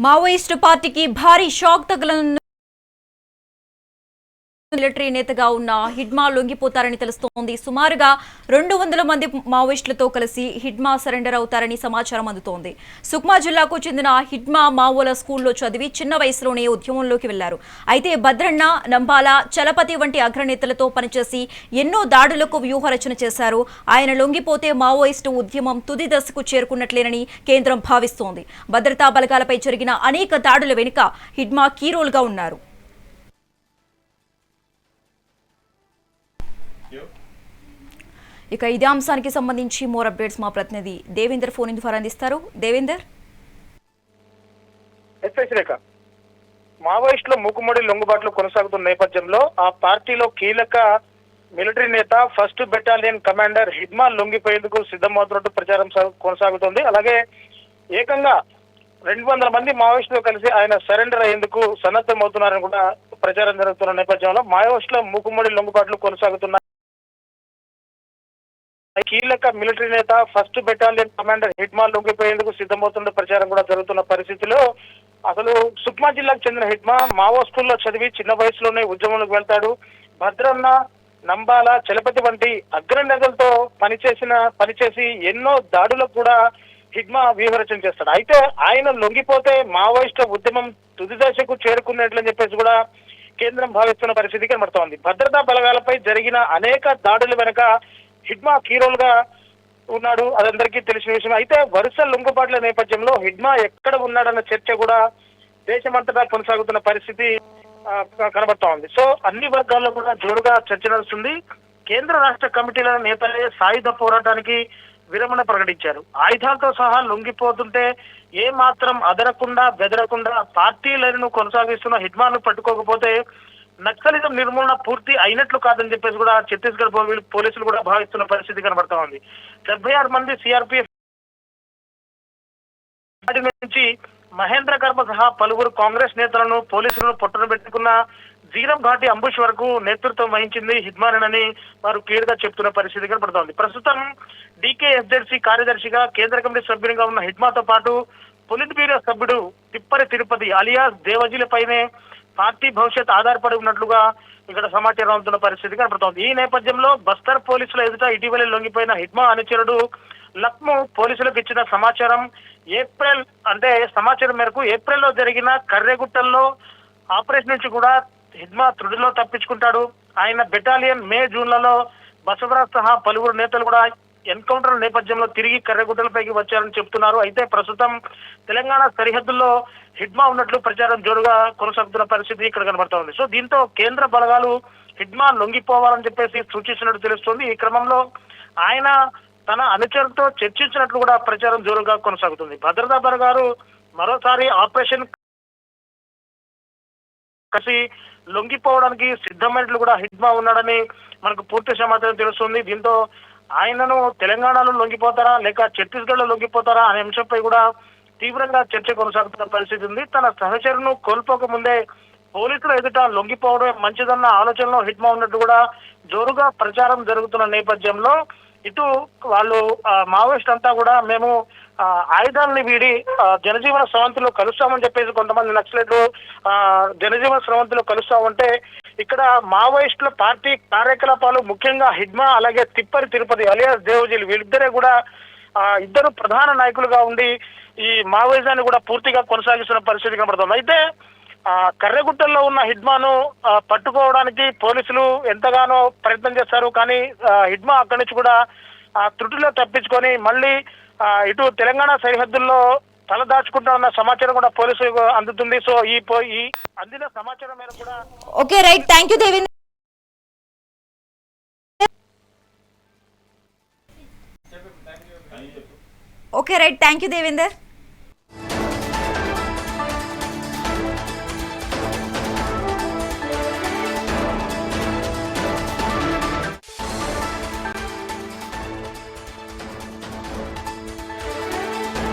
Maoist పార్టీకి భారీ shock తగలను military నేతగా ఉన్న హిడ్మా లొంగిపోతారని తెలుస్తోంది. సుమారుగా రెండు వందల మంది మావోయిస్టులతో కలిసి హిడ్మా సరెండర్ అవుతారని సమాచారం అందుతోంది. సుక్మా జిల్లాకు చెందిన హిడ్మా మావోల స్కూల్లో చదివి చిన్న వయసులోనే ఉద్యమంలోకి వెళ్ళారు అయితే భద్రన్న నంబాల చలపతి వంటి అగ్రనేతలతో పనిచేసి ఎన్నో దాడులకు వ్యూహరచన చేశారు. ఆయన లొంగిపోతే మావోయిస్టు ఉద్యమం తుది దశకు చేరుకున్నట్లేనని కేంద్రం భావిస్తోంది. భద్రతా బలగాలపై జరిగిన అనేక దాడుల వెనుక హిడ్మా కీరోల్గా ఉన్నారు. ఇక ఇదే అంశానికి సంబంధించి మోర్ అప్డేట్స్ మా ప్రతినిధి దేవేందర్ ఫోన్ ద్వారా అందిస్తారు దేవేందర్? రేఖ మావోయిస్టుల మూకుమ్మడి లొంగుబాట్లు కొనసాగుతున్న నేపథ్యంలో ఆ పార్టీలో కీలక మిలిటరీ నేత ఫస్ట్ బెటాలియన్ కమాండర్ హిడ్మా లొంగిపోయేందుకు సిద్ధమవుతున్నట్టు ప్రచారం కొనసాగుతోంది. అలాగే ఏకంగా రెండు వందల మంది మావోయిస్టులు కలిసి ఆయన సరెండర్ అయ్యేందుకు సన్నద్ధమవుతున్నారని కూడా ప్రచారం జరుగుతున్న నేపథ్యంలో మావోయిస్టుల మూకుమ్మడి లొంగుబాట్లు కొనసాగుతున్న కీలక మిలిటరీ నేత ఫస్ట్ బెటాలియన్ కమాండర్ హిడ్మా లొంగిపోయేందుకు సిద్ధమవుతున్న ప్రచారం కూడా జరుగుతున్న పరిస్థితిలో అసలు సుక్మా జిల్లాకు చెందిన హిడ్మా మావో స్కూల్లో చదివి చిన్న వయసులోనే ఉద్యమంలోకి వెళ్తాడు. భద్రన్న నంబాల చలపతి వంటి అగ్రనేతలతో పనిచేసిన పనిచేసి ఎన్నో దాడులకు కూడా హిడ్మా వ్యూహరచన చేస్తాడు. అయితే ఆయన లొంగిపోతే మావోయిస్ట్ ఉద్యమం తుది దశకు చేరుకున్నట్లని చెప్పేసి కూడా కేంద్రం భావిస్తున్న పరిస్థితి కనబడుతోంది. భద్రతా బలగాలపై జరిగిన అనేక దాడుల వెనుక హిడ్మా కీరోల్గా ఉన్నాడు అదందరికీ తెలిసిన విషయం. అయితే వరుస లొంగుబాట్ల నేపథ్యంలో హిడ్మా ఎక్కడ ఉన్నాడన్న చర్చ కూడా దేశమంతటా కొనసాగుతున్న పరిస్థితి కనబడతా ఉంది. సో అన్ని వర్గాల్లో కూడా జోరుగా చర్చ నడుస్తుంది. కేంద్ర రాష్ట్ర కమిటీల నేతలే సాయుధ పోరాటానికి విరమణ ప్రకటించారు. ఆయుధాలతో సహా లొంగిపోతుంటే ఏ మాత్రం అదరకుండా బెదరకుండా పార్టీలను కొనసాగిస్తున్న హిడ్మాను పట్టుకోకపోతే నక్సలిజం నిర్మూలన పూర్తి అయినట్లు కాదని చెప్పేసి కూడా ఛత్తీస్గఢ్ పోలీసులు కూడా భావిస్తున్న పరిస్థితి కనబడతా ఉంది. డెబ్బై ఆరు మంది సిఆర్పిఎఫ్ నుంచి మహేంద్ర గర్భ సహా పలువురు కాంగ్రెస్ నేతలను పోలీసులను పొట్టన పెట్టుకున్న జీరం ఘాటి అంబుష్ వరకు నేతృత్వం వహించింది హిడ్మానని వారు క్లియర్గా చెప్తున్న పరిస్థితి కనబడుతోంది ప్రస్తుతం డీకే ఎస్జెడ్సీ కార్యదర్శిగా కేంద్ర కమిటీ సభ్యునిగా ఉన్న హిడ్మాతో పాటు పొలిట్ బ్యూరో సభ్యుడు తిప్పరి తిరుపతి అలియాస్ దేవజీలపైనే పార్టీ భవిష్యత్ ఆధారపడి ఉన్నట్లుగా ఇక్కడ సమాచారం అందుతున్న పరిస్థితి కనబడుతోంది ఈ నేపథ్యంలో బస్తర్ పోలీసుల ఎదుట ఇటీవలే లొంగిపోయిన హిడ్మా అనుచరుడు లక్ము పోలీసులకు ఇచ్చిన సమాచారం ఏప్రిల్ అంటే సమాచారం మేరకు ఏప్రిల్లో జరిగిన కర్రెగుట్టల్లో ఆపరేషన్ నుంచి కూడా హిద్మా త్రుడిలో తప్పించుకుంటాడు. ఆయన బెటాలియన్ మే జూన్లలో బసవరాజ్ సహా పలువురు నేతలు కూడా ఎన్కౌంటర్ నేపథ్యంలో తిరిగి కర్రెగుట్టలపైకి వచ్చారని చెప్తున్నారు. అయితే ప్రస్తుతం తెలంగాణ సరిహద్దుల్లో హిడ్మా ఉన్నట్లు ప్రచారం జోరుగా కొనసాగుతున్న పరిస్థితి ఇక్కడ కనబడుతోంది సో దీంతో కేంద్ర బలగాలు హిడ్మా లొంగిపోవాలని చెప్పేసి సూచిస్తున్నట్టు తెలుస్తుంది. ఈ క్రమంలో ఆయన తన అనుచరులతో చర్చించినట్లు కూడా ప్రచారం జోరుగా కొనసాగుతుంది. భద్రతా బలగాలు మరోసారి ఆపరేషన్ కసి లొంగిపోవడానికి సిద్ధమైనట్లు కూడా హిడ్మా ఉన్నాడని మనకు పూర్తి సమాచారం తెలుస్తుంది. దీంతో ఆయనను తెలంగాణలో లొంగిపోతారా లేక ఛత్తీస్గఢ్లో లొంగిపోతారా అనే అంశంపై కూడా తీవ్రంగా చర్చ కొనసాగుతున్న పరిస్థితి ఉంది. తన సహచరును కోల్పోక ముందే పోలీసుల ఎదుట లొంగిపోవడం మంచిదన్న ఆలోచనలో హిట్మా ఉన్నట్టు కూడా జోరుగా ప్రచారం జరుగుతున్న నేపథ్యంలో ఇటు వాళ్ళు మావోయిస్ట్ అంతా కూడా మేము ఆయుధాలని వీడి జనజీవన స్రవంతిలో కలుస్తామని చెప్పేసి కొంతమంది నక్సలైట్లు జనజీవన స్రవంతిలో కలుస్తామంటే ఇక్కడ మావోయిస్టుల పార్టీ కార్యకలాపాలు ముఖ్యంగా హిడ్మా అలాగే తిప్పరి తిరుపతి అలియాస్ దేవజీలు వీళ్ళిద్దరే కూడా ఆ, ఇద్దరు ప్రధాన నాయకులుగా ఉండి ఈ మావోయిజాన్ని కూడా పూర్తిగా కొనసాగిస్తున్న పరిస్థితి కనబడుతుంది. అయితే ఆ ఉన్న హిడ్మాను పట్టుకోవడానికి పోలీసులు ఎంతగానో ప్రయత్నం చేస్తారు కానీ హిడ్మా అక్కడి నుంచి కూడా ఆ త్రుటిలో తప్పించుకొని మళ్ళీ ఇటు తెలంగాణ సరిహద్దుల్లో తల దాచుకుంటా సమాచారం కూడా పోలీసులకు అందుతుంది. సో ఈ ఈ అందిన సమాచారం మేరకు కూడా okay right. Thank you Devender okay right. Thank you Devender.